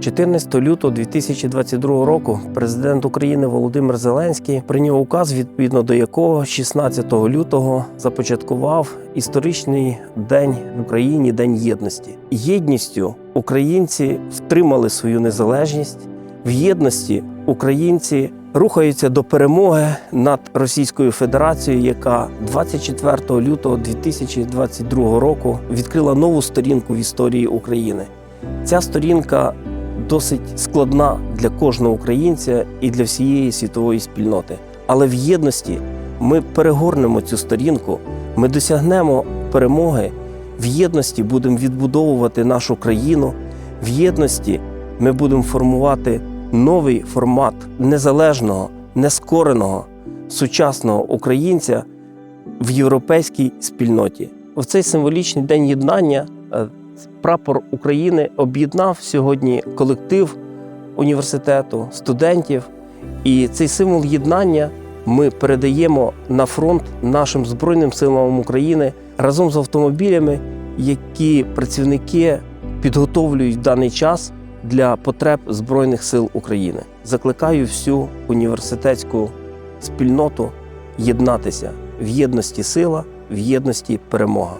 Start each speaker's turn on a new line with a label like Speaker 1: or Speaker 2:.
Speaker 1: 14 лютого 2022 року президент України Володимир Зеленський прийняв указ, відповідно до якого 16 лютого започаткував історичний день в Україні День єдності. Єдністю українці втримали свою незалежність. В єдності українці рухаються до перемоги над Російською Федерацією, яка 24 лютого 2022 року відкрила нову сторінку в історії України. Ця сторінка досить складна для кожного українця і для всієї світової спільноти. Але в єдності ми перегорнемо цю сторінку, ми досягнемо перемоги. В єдності будемо відбудовувати нашу країну. В єдності ми будемо формувати новий формат незалежного, нескореного, сучасного українця в європейській спільноті. В цей символічний день єднання е, прапор України об'єднав сьогодні колектив університету, студентів. І цей символ єднання ми передаємо на фронт нашим Збройним силам України разом з автомобілями, які працівники підготовлюють в даний час для потреб Збройних сил України. Закликаю всю університетську спільноту єднатися в єдності сила, в єдності перемога.